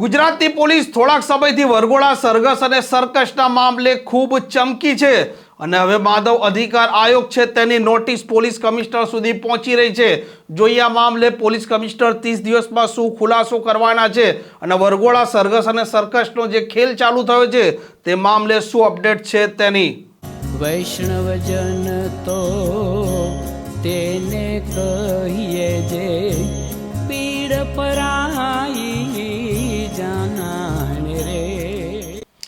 ગુજરાતની પોલીસ થોડાક સમયથી વરઘોડા, સરઘસ અને સર્કસના મામલે ખૂબ ચમકી છે. અને હવે માધવ અધિકાર આયોગ છે તેની નોટિસ પોલીસ કમિશનર સુધી પહોંચી રહી છે. જોઈએ આ મામલે પોલીસ કમિશનર ત્રીસ દિવસમાં શું ખુલાસો કરવાના છે અને વરઘોડા, સરઘસ અને સર્કસનો જે ખેલ ચાલુ થયો છે તે મામલે શું અપડેટ છે તેની? વૈષ્ણવજન તો તેને કહીએ જે પીડ પરાઈ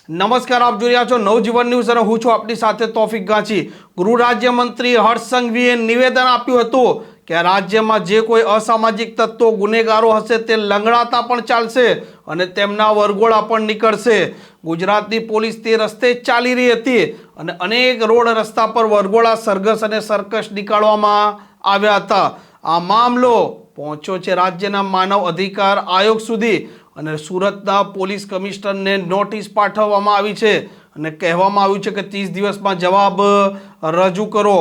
નમસ્કાર, આપ જોઈ રહ્યા છો નવજીવન ન્યૂઝ અને હું છું આપની સાથે તોફિક ગાંચી. ગૃહ રાજ્યમંત્રી હર્ષ સંઘવીએ નિવેદન આપ્યું હતું કે રાજ્યમાં જે કોઈ અસામાજિક તત્વો, ગુનેગારો હશે તે લંગડાતા પણ ચાલશે અને તેમના વરગોળા પણ નીકળશે. ગુજરાતની પોલીસ તે રસ્તે ચાલી રહી હતી અને અનેક રોડ રસ્તા પર વરગોળા સરઘસ અને સર્કસ નીકાળવામાં આવ્યા હતા. આ મામલો પહોંચ્યો છે રાજ્યના માનવ અધિકાર આયોગ સુધી. અને સુરતના પોલીસ કમિશનરને નોટિસ પાઠવવામાં આવી છે અને કહેવામાં આવ્યું છે કે ત્રીસ દિવસમાં જવાબ રજૂ કરો.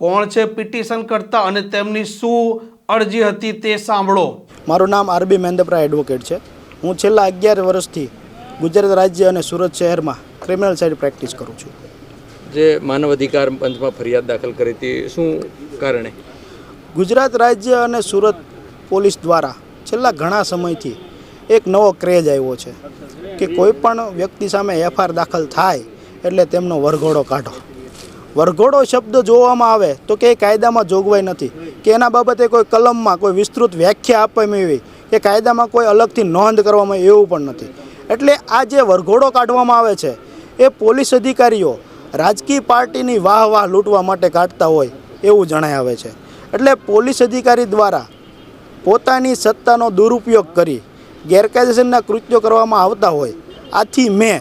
કોણ છે પિટિશન કરતા અને તેમની શું અરજી હતી તે સાંભળો. મારું નામ આરબી મેંદપરા એડવોકેટ છે. હું છેલ્લા અગિયાર વર્ષથી ગુજરાત રાજ્ય અને સુરત શહેરમાં ક્રિમિનલ સાઇડ પ્રેક્ટિસ કરું છું. જે માનવ અધિકાર પંચમાં ફરિયાદ દાખલ કરી હતી શું કારણે? ગુજરાત રાજ્ય અને સુરત પોલીસ દ્વારા છેલ્લા ઘણા સમયથી એક નવો ક્રેઝ આવ્યો છે કે કોઈ પણ વ્યક્તિ સામે એફઆઈઆર દાખલ થાય એટલે તેમનો વરઘોડો કાઢો. વરઘોડો શબ્દ જોવામાં આવે તો કે એ કાયદામાં જોગવાઈ નથી, કે એના બાબતે કોઈ કલમમાં કોઈ વિસ્તૃત વ્યાખ્યા આપવામાં આવી, કે કાયદામાં કોઈ અલગથી નોંધ કરવામાં એવું પણ નથી. એટલે આ જે વરઘોડો કાઢવામાં આવે છે, એ પોલીસ અધિકારીઓ રાજકીય પાર્ટીની વાહ વાહ લૂંટવા માટે કાઢતા હોય એવું જણાય આવે છે. એટલે પોલીસ અધિકારી દ્વારા પોતાની સત્તાનો દુરુપયોગ કરી ગેરકાયદેસરના કૃત્યો કરવામાં આવતા હોય. આથી મેં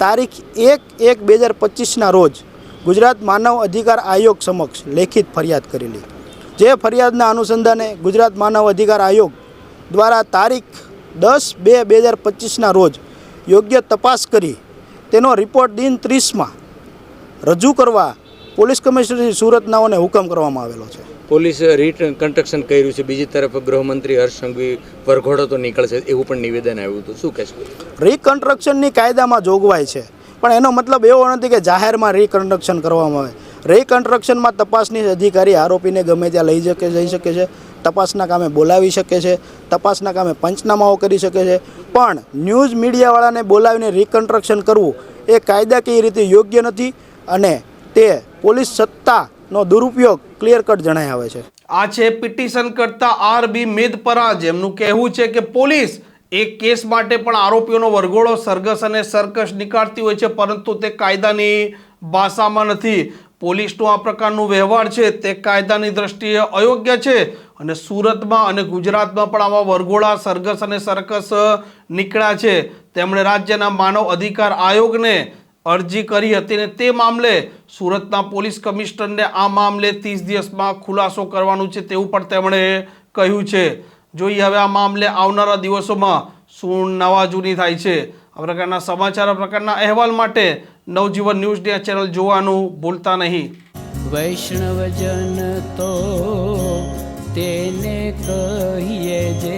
તારીખ એક એક બે હજાર પચીસના રોજ ગુજરાત માનવ અધિકાર આયોગ સમક્ષ લેખિત ફરિયાદ કરેલી જે ફરિયાદના અનુસંધાને ગુજરાત માનવ અધિકાર આયોગ દ્વારા તારીખ દસ બે બે હજાર પચીસના રોજ યોગ્ય તપાસ કરી તેનો રિપોર્ટ દિન ત્રીસમાં રજૂ કરવા પોલીસ કમિશનર સુરતનાઓને હુકમ કરવામાં આવેલો છે. પોલીસ રીટ કન્સ્ટ્રક્શન કર્યું છે. બીજી તરફ ગૃહમંત્રી હર્ષ સંઘવી વરઘોડો તો નીકળશે એવું પણ નિવેદન આવ્યું હતું. શું કહેશો? રિકન્સ્ટ્રક્શનની કાયદામાં જોગવાઈ છે. પણ એનો મતલબ એવો નથી કે જાહેરમાં રીકન્સ્ટ્રક્શન કરવામાં આવે. રીકન્સ્ટ્રક્શનમાં તપાસની અધિકારી આરોપીને ગમે ત્યાં લઈ શકે, જઈ શકે છે. તપાસના કામે બોલાવી શકે છે. તપાસના કામે પંચનામાઓ કરી શકે છે. પણ ન્યૂઝ મીડિયાવાળાને બોલાવીને રીકન્સ્ટ્રક્શન કરવું એ કાયદાકીય રીતે યોગ્ય નથી અને તે પોલીસ સત્તાનો દુરુપયોગ ક્લિયર કટ જણાય આવે છે. આ છે પિટિશન કરતા આર બી મેદપરા જેમનું કહેવું છે કે પોલીસ એક કેસ માટે પણ આરોપીઓનો વરઘોડો સરઘસ અને સરકસ નીકાળતી હોય છે, પરંતુ તે કાયદાની ભાષામાં નથી. પોલીસનો આ પ્રકારનું વ્યવહાર છે, તે કાયદાની દ્રષ્ટિએ અયોગ્ય છે અને સુરતમાં અને ગુજરાતમાં પણ આવા વરઘોડા, સરઘસ અને સરકસ નીકળ્યા છે. તેમણે રાજ્યના માનવ અધિકાર આયોગને અરજી કરી હતી અને તે મામલે સુરતના પોલીસ કમિશનરને આ મામલે ત્રીસ દિવસમાં ખુલાસો કરવાનું છે તેવું પણ તેમણે કહ્યું છે. જોઈએ હવે આ મામલે આવનારા દિવસોમાં શું નવા જૂની થાય છે. આ પ્રકારના સમાચાર પ્રકારના અહેવાલ માટે નવજીવન ન્યૂઝની આ ચેનલ જોવાનું ભૂલતા નહીં. વૈષ્ણવજન તો તેને કહીએ જે